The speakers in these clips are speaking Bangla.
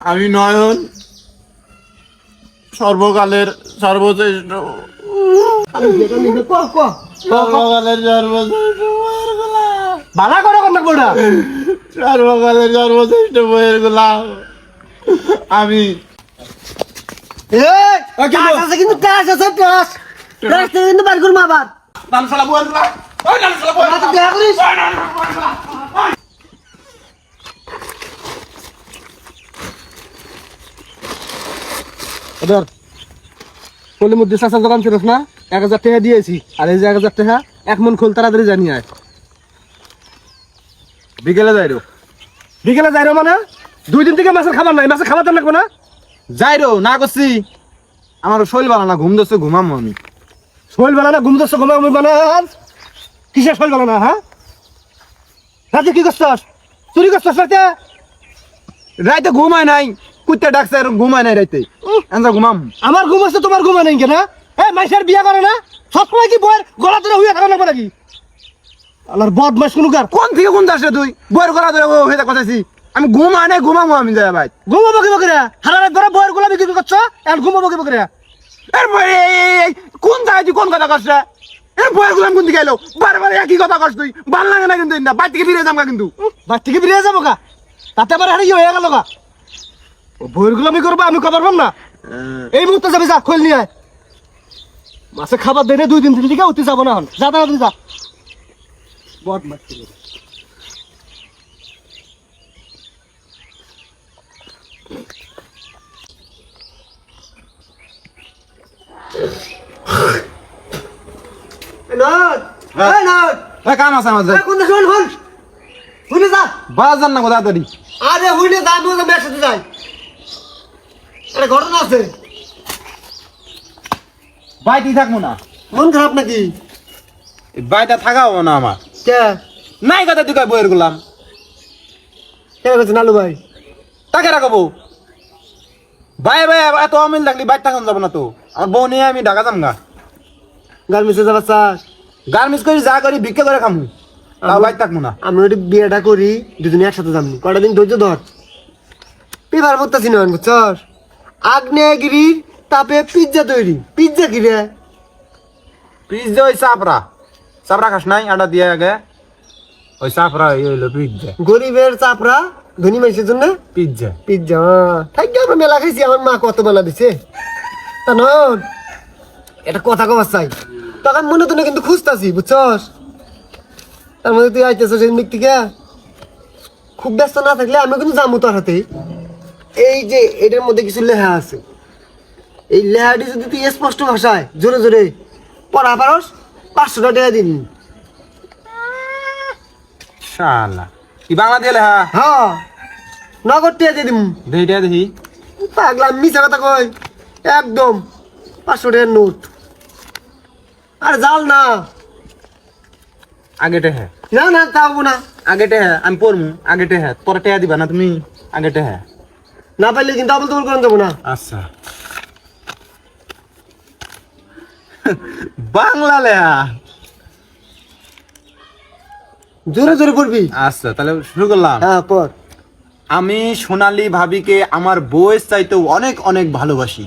আমি নয়ন। সর্বকালের সর্বশ্রেষ্ঠ। সর্বকালের সর্বশ্রেষ্ঠ বইয়ের গোলাম। বালা করে কন্যা বড়া সর্বকালের সর্বশ্রেষ্ঠ বইয়ের গোলাম। আমি। কিন্তু কাজ আছে কিন্তু বার আবার। দেখা করিস? এবার মধ্যে চাচার দোকান ছিল না এক হাজার টাকা দিয়েছি আর এই যে এক হাজার টাকা এক মন খোল তাড়াতাড়ি জানি আয়। বিকেলে যাই বিকেলে যাই মানে? দুই দিন থেকে মাছের খাবার নাই মাছের খাবার দাম লাগবে না? যাই না করছি আমার শৈল ভালো না ঘুম দোষে ঘুমামো আমি। শৈল বেলা না ঘুম দোষ ঘুমা ঘুমি বানা কিসের শৈল বেলা না হ্যাঁ রাতে কি করছস চুরি করছস রাতে রাইতে ঘুমায় নাই। কুত্তে ডাকছে আর ঘুমায় নাই রাইতে। এনজা ঘুমাম। আমার ঘুম আছে তোমার ঘুমা নেই কেনা এ মাইসের বিয়া করে না? সবসময় কি বইয়ের গলা ধরে হুইয়া থাকা লাগবে নাকি? আল্লাহর বদমাস কোনো কার? কোন থেকে কোন আসলে তুই? বইয়ের গলা ধরে হয়ে কথাছি। আমি ঘুমায় নাই ঘুমামো আমি যাই ভাই। ঘুমাবো কি বকরে? হারা রাত ধরে বইয়ের গোলা বিক্রি করছ? এখন ঘুমাবো কি বকরে? এরপরে কোন জায়গায় তুই কোন কথা করছে এর বইয়ের গুলাম কোন দিকে এলো? বারবার একই কথা করছ তুই। ভালো লাগে না কিন্তু না বাড়ি থেকে ফিরে যাম কিন্তু? বাস থেকে বেরিয়ে যাব কা তাতে আবার হারিয়ে হয়ে গেল কা ও বইয়ের গোলামি করব আমি খবর পাম না। এই মুহূর্তে যাবি যা খোল নিয়ে আয়। মাসে খাবার দেনে দুই দিন তিন দিকে উঠতে যাব না এখন। যা যা। বদমাস ছেলে। এই নদ, এই নদ, এ, কাম আছে হল? বাজার না কথা তাড়াতাড়ি। আরে হুইলে যা, দুজন একসাথে যাই। একটা ঘটনা আছে। বাইটি থাকব না। মন খারাপ নাকি? হব না আমার। কে? নাই কথা তুই বইয়ের গুলাম? কে নালু ভাই? তাকে রাখব ভাই ভাই এত অমিল থাকলি বাইর থাকুন যাব না তো? আমার বউ নিয়ে আমি ঢাকা যাম গা। গার্মেন্টসে যাবার চাস গার্মেন্টস করি যা করি ভিক্ষা করে খামু। বাইর থাকব না। আমি ওটি বিয়েটা করি দুজনে একসাথে যাবনি কটা দিন ধৈর্য ধর। পেপার পড়তেছি না বুঝছস? আগ্নেয়গিরির তাপে পিজ্জা তৈরি। পিজ্জা কি রে? পিজ্জা ওই চাপড়া। চাপড়া খাস নাই আটা দিয়ে আগে। ওই চাপড়া এই হইল পিজ্জা। গরিবের চাপড়া ধনী মানুষের জন্য? পিজ্জা। পিজ্জা থাকি আমরা মেলা খাইছি আমার মা কত মেলা দিছে। তা নন এটা কথা কবার চাই। আমি মনে তুলে কিন্তু খুঁজতাছি বুঝছস? তার মধ্যে তুই আইতেছ সেই দিক থেকে। খুব ব্যস্ত না থাকলে আমি কিন্তু যাব তোর হাতে এই যে এটার মধ্যে কিছু লেখা আছে। এই লেখাটি যদি তুই স্পষ্ট ভাষায় জোরে জোরে পড়া পারস পাঁচশো টাকা শালা। কি বাংলা দিয়ে লেখা হ্যাঁ নগদ টিয়া দিয়ে দিবি। দেখিটা দেখি পাগলা মিশা কথা কই একদম পাঁচশো টাকার নোট। আর জাল না। আগেটে হ্যাঁ না না তাও না। আগেটে হ্যাঁ আমি পড়মু। আগেটে হ্যাঁ পরে টেয়া দিবা না তুমি। আগেটে হ্যাঁ না পারলে কিন্তু আবল তবল করেন যাব না। আচ্ছা। বাংলা লেখা জোরে জোরে পড়বি আচ্ছা তাহলে শুরু করলাম। হ্যাঁ পর আমি সোনালী ভাবিকে আমার বউয়ের চাইতেও অনেক অনেক ভালোবাসি।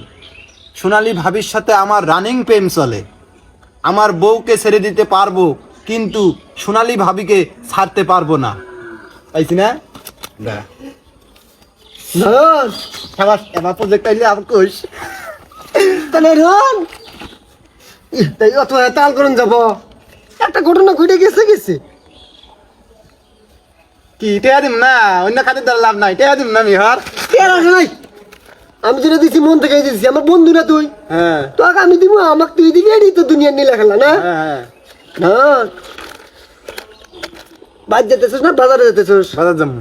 সোনালী ভাবির সাথে আমার রানিং প্রেম চলে। আমার বউকে ছেড়ে দিতে পারব কিন্তু সোনালী ভাবিকে ছাড়তে পারব না। পাইছি না? ধর এবার এবার প্রজেক্ট আইলে কইস। তাই অত তাল করেন যাব। একটা ঘটনা ঘটে গেছে গেছে। কি টেয়া দিম না অন্য খাতে দ্বারা লাভ নাই টেয়া দিম না মিহর কেন আসে নাই। আমি যেটা দিছি মন থেকে দিছি আমার বন্ধু না তুই। হ্যাঁ। তোকে আমি দিব আমাকে তুই দিবি এডি তো দুনিয়ার নীলা খেলা না? হ্যাঁ হ্যাঁ। না বাজ যেতেছিস না বাজারে যেতেছিস? বাজার যাব।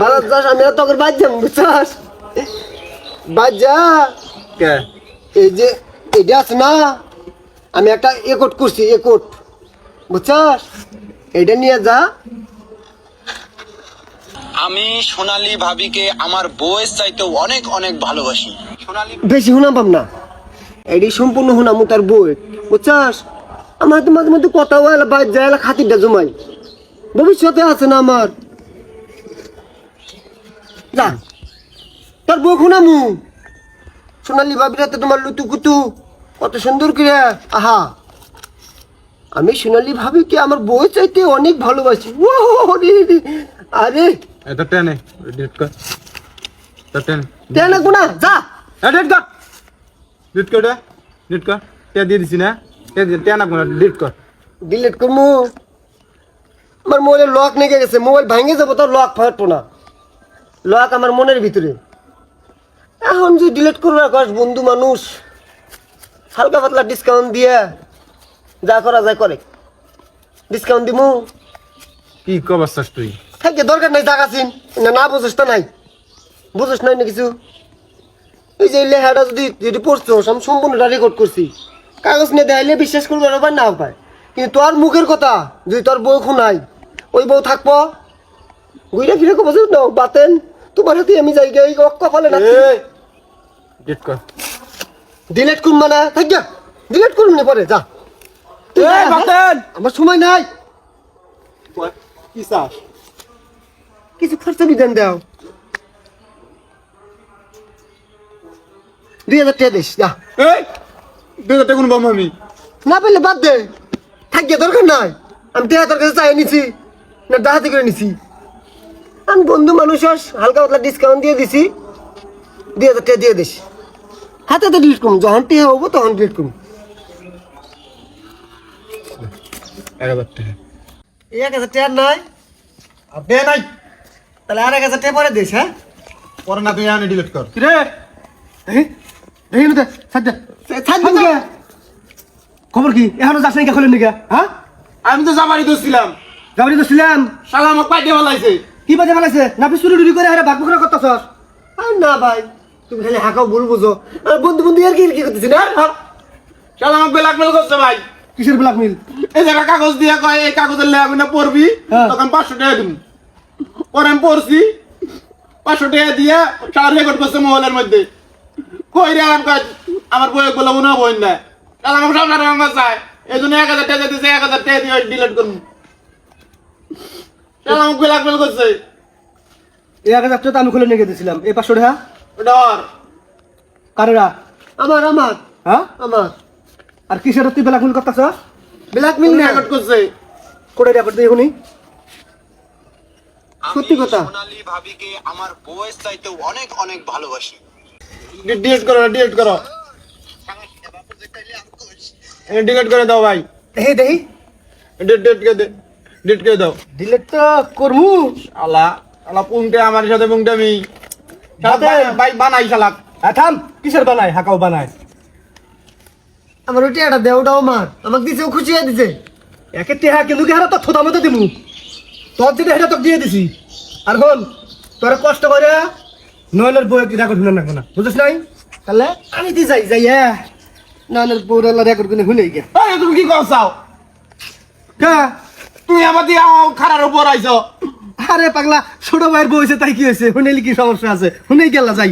বাজার যাস আমি তোকে বাজ যাব বুঝছস? বাজ যা। কে? এই যে এটা আছে না আমি একটা একট করছি একট বুঝছস? এটা নিয়ে যা। আমি সোনালী ভাবিকে আমার বউয়ের চাইতেও অনেক অনেক ভালোবাসি। সোনালী বেশি হুনাম পাম না। এটি সম্পূর্ণ হুনাম তার বই বুঝছস? আমার তো মাঝে মধ্যে কথা হয় বাজ যায় এলা খাতিরটা জমাই ভবিষ্যতে আছে না আমার। যা তোর বউ খুনামু সোনালি ভাবিরাতে তোমার লুতু কুতু। কত সুন্দর করে। আহা। আমি সোনালি ভাবি কি আমার বউ চাইতে অনেক ভালোবাসি। ও। আরে। এটা টেনে। ডিলিট কর। এটা টেনে। গুনা যা। ডিলিট কর। ডিলিট কর ডিলিট কর। তে দিয়ে দিছি না। তে টেনা কোনা ডিলিট কর। ডিলিট করমু। আমার মোবাইলের লক নেগে গেছে। মোবাইল ভাঙে যাব তো লক ফাটবো না। লক আমার মনের ভিতরে। এখন যে ডিলিট করব আকাশ বন্ধু মানুষ। হালকা পাতলা ডিসকাউন্ট দিয়ে যা করা যায় করে। ডিসকাউন্ট দিমু। কি কবার চাস তুই? থাকে দরকার নাই জাগা চিন। না না বুঝিস তো নাই। বুঝিস নাই না কিছু? এই যে লেখাটা যদি যদি পড়ছো আমি সম্পূর্ণটা রেকর্ড করছি। কাগজ নিয়ে দেখাইলে বিশ্বাস করবে না না পায়। কিন্তু তোর মুখের কথা যদি তোর বউ খুনাই ওই বউ থাকব। ঘুরে ফিরে কবো না বাতেন। তোমার হাতে আমি যাই গিয়ে কপালে না ডিলিট কর। ডিলেট করুন মানে? থাক গা ডিলেট করুন না পরে যা। যা, হ্যাঁ? বাতেন আমার সময় নাই। কি চাস? কিছু খরচা বিধান দাও। দুই হাজার টাকা দিস যা। এই দুই হাজার টাকা কোন বাম আমি না পেলে বাদ দে। থাকিয়ে দরকার নাই। আমি টেহা তোর কাছে চাই নিছি না ডাহাতি করে নিছি। আমি বন্ধু মানুষ হালকা পাতলা ডিসকাউন্ট দিয়ে দিছি। দুই হাজার টাকা দিয়ে দিস। হাতে তো ডিলিট করুন যখন টেহা হব তখন ডিলিট করুন এক হাজার টাকা এই এক হাজার টাকা নাই। তাহলে আর এক হাজার টাকা পরে দিস হ্যাঁ? পরে না তুই আনি ডিলিট কর। রে দেখি না খবর কি? এখনও যাস নাই খোলেন নাকি হ্যাঁ? আমি তো যাবারই দোষছিলাম যাবি তো ছিলাম শালা আমাকে পাইতে কি বাজে বানাইছে না তুই চুরি টুরি করে আরে ভাগ বকরা করতেছস না ভাই তুমি খালি হাঁকাও ভুল বুঝো আর বন্ধু বন্ধু আর কি কি করতেছি না? শালা আমাকে ব্ল্যাকমেল করছে ভাই। কিসের ব্ল্যাকমেল এই জায়গা কাগজ দিয়ে কয় এই কাগজের লেখা না পড়বি। তখন পাঁচশো টাকা দিন পরে আমি পড়ছি পাঁচশো টাকা দিয়ে সারা রেকর্ড করছে মোবাইলের মধ্যে। কই রে আমি কয়, আমার বই বলে মনে হয় না তাহলে আমাকে টাকা আমার চায়। এই জন্য এক হাজার টাকা দিয়েছে এক হাজার টাকা দিয়ে ডিলিট করুন শালা আমাকে ব্ল্যাকমেল করছে এক হাজার টাকা আমি খুলে নিয়ে গেছিলাম এই পাঁচশো টাকা? ডর কারেরা? আমার আমার। হ্যাঁ? আমার। আর কিসের তুই ব্ল্যাকমেল করতেছস ব্ল্যাকমেল না রেকর্ড করছে। করে রেকর্ড দিয়ে শুনি সত্যি কথা। সোনালী ভাবিকে আমার বউয়ের চাইতে অনেক অনেক ভালোবাসি। ডিলিট করো ডিলিট করো। ডিলিট করে দাও ভাই। দেখি দেখি। ডিলিট করে দে। ডিলিট করে দাও। ডিলেট তো করমু। আলা আলা পুংটে আমার সাথে পুংটে আমি? বাদে। ভাই বানাই শালাক হ্যাঁ থাম কিসের বানায় হাকাও বানায় আমার ওটি একটা দে ওটাও মার। আমাকে দিছে ও খুশি হয়ে দিছে। একে টেহা কিন্তু হারা তো থোতা মতো দিমু। তোর যেটা সেটা তোকে দিয়ে দিছি। আর হন তোরা কষ্ট করে নয়নের বউ একটি রেকর্ড শুনে রাখব না বুঝিস নাই? তাহলে আমি দি যাই যাই হ্যাঁ নয়নের বউ রেকর্ড করে শুনে গিয়া এই তুমি কি করছাও? কা? তুমি আমার দিয়ে খারার উপর আইছো আরে পাগলা ছোট ভাইয়ের বউ হয়েছে তাই কি হয়েছে? শুনেলি কি সমস্যা আছে? শুনেই গেলা যাই।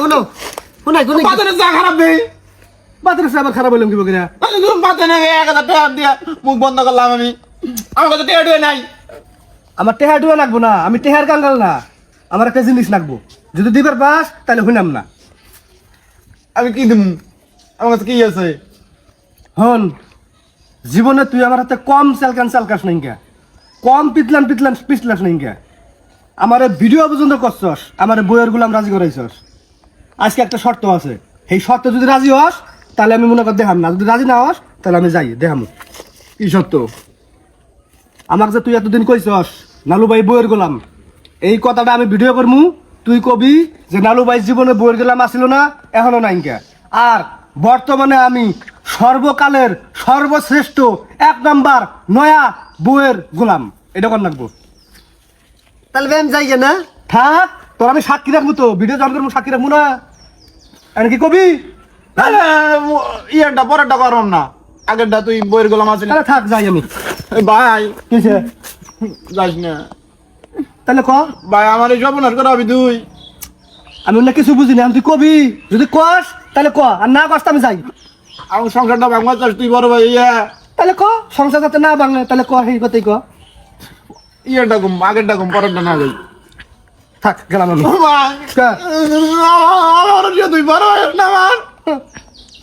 শুনো শুনাই শুনে পাতনে যা খারাপ দেই বাজারে আবার খারাপ হইলাম কি বকিরা তুমি পাতনে এক হাজার টাকা দিয়ে মুখ বন্ধ করলাম আমি। আমার কাছে টুয়ে নাই। আমার টেহার ডুয়া লাগবো না আমি টেহার কাঙ্গাল না। আমার একটা জিনিস লাগবো। যদি দিবার বাস তাহলে হইনাম না। আমি কি দিম? আমার কাছে কি আছে? হন জীবনে তুই আমার হাতে কম চালকান চালকাস নাই কে কম পিতলান পিতলান পিছলাস নাই কে আমার ভিডিও পর্যন্ত করছস, আমার বইয়ের গুলাম রাজি করাইছস। আজকে একটা শর্ত আছে। সেই শর্ত যদি রাজি হস, তাহলে আমি মনে কর দেখাম না। যদি রাজি না হস, তাহলে আমি যাই দেখাম কি শর্ত। আমাকে যে তুই এতদিন কইছস নালুবাই বইয়ের গোলাম। এই কথাটা আমি ভিডিও করমু, তুই কবি যে নালুবাই জীবনে বইয়ের গোলাম আসিল না, এখনও নাইকা আর বর্তমানে আমি সর্বকালের সর্বশ্রেষ্ঠ এক নাম্বার নয়া বইয়ের গোলাম। এটা কর রাখব তাহলে আমি যাই না? থাক তোর আমি সাক্ষী রাখব তো। ভিডিও জয়েন করব সাক্ষী রাখব না। আর কি কবি? ইয়েটা পরেরটা করুন না। আগেরটা তুই বইয়ের গোলাম আছে তাহলে থাক যাই আমি। ভাই কিসে যাস না। তাহলে ক? ভাই আমার এই সপনার করা হবি তুই। আমি অন্য কিছু বুঝি না আমি তুই কবি? যদি কস তাহলে ক? আর না কস তো আমি যাই। আমার সংসারটা ভাঙবা চাস তুই বড় ভাই ইয়া। তাহলে ক? সংসার যাতে না ভাঙে তাহলে ক? সেই কথাই ক। ইয়েটা ঘুম আগেরটা ঘুম পরেরটা না যাই থাক গেলাম আমার তুই বড় ভাই না আমার।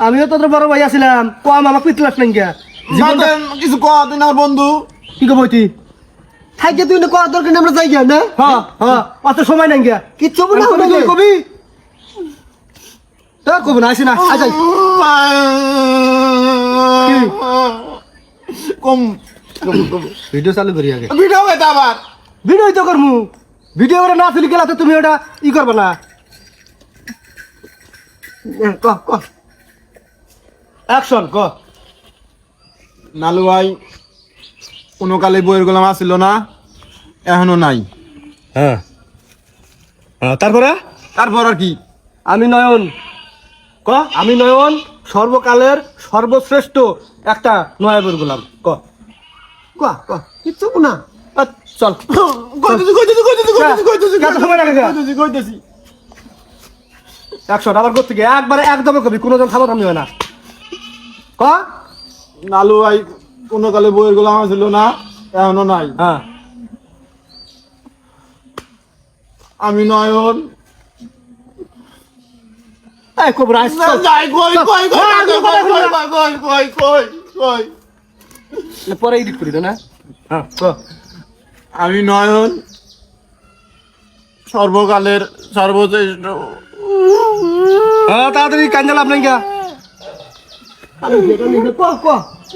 আমিও তো তোর বড় ভাই আছিলাম। কম আমাকে পিতলাস নাই গিয়া কিছু কর তুই না আমার বন্ধু। কি কব তুই? থাইকে তুই না করার দরকার আমরা যাই গিয়া না? হ্যাঁ। হ্যাঁ অত সময় নাই গিয়া কিচ্ছু না। কবি। তা কবি না আসি না আই যাই। কম ভিডিও চালু করি আগে। ভিডিও হইতে আবার। ভিডিও তো করমু। ভিডিও করে না তুলি গেলা তো তুমি ওটা ই করবে না। ক ক। অ্যাকশন ক। নালু ভাই কোনো কালে বইয়ের গোলাম আসছিল না এখনও নাই। হ্যাঁ। হ্যাঁ তারপরে? তারপর আর কি? আমি নয়ন। ক আমি নয়ন সর্বকালের সর্বশ্রেষ্ঠ একটা নয়াবের গোলাম। ক। ক ক কিচ্ছু না। চল। একশো আবার করতে গিয়ে একবারে একদমই কবি কোনো জন খাবার আমি হয় না। ক? নালু ভাই কোনো কালে বইয়ের গোলাম আসছিল না এখনও নাই। হ্যাঁ। আমি নয়ন এই কবর আইস। যাই কই কই কই কই কই কই পরে এডিট করি না? হ্যাঁ ক আমি নয়ন সর্বকালের সর্বশ্রেষ্ঠ। হ্যাঁ তাড়াতাড়ি কাঞ্জাল আপনার গা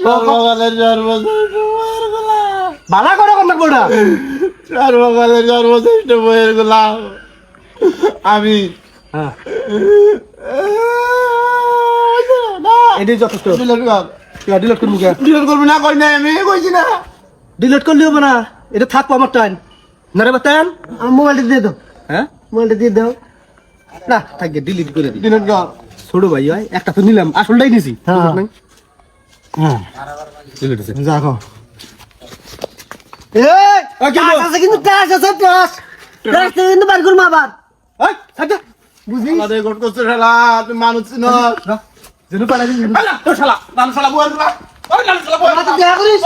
সর্বকালের সর্বশ্রেষ্ঠ বালা করে কন্যাক বড়া সর্বকালের সর্বশ্রেষ্ঠ বইয়ের গোলাম। আমি হ্যাঁ। এটাই যথেষ্ট। ডিলিট কর। ডিলিট করব ডিলিট করবি না কই নাই আমি কইছি না। ডিলিট করলে হবে না। এটা থাকব আমার টাইম না রে বাতান। আমার মোবাইলটা দিয়ে দাও। হ্যাঁ? মোবাইলটা দিয়ে দাও। না থাকবে ডিলিট করে দিই ডিলিট কর। ছোট ভাই হয় একটা তো নিলাম। আসলটাই নিছি। হ্যাঁ। ডিলিট আছে দেখো এই আ, কি টাস আছে কিন্তু টাস আছে থেকে কিন্তু বার করব আবার। এই থাকবে বুঝিস? আমাদের গোট করছে শালা তুই মানুষ চিনো যেন পালা দিন তো শালা নানু শালা বইয়ের শালা। ওই শালা বইয়ের তুই দেখা করিস?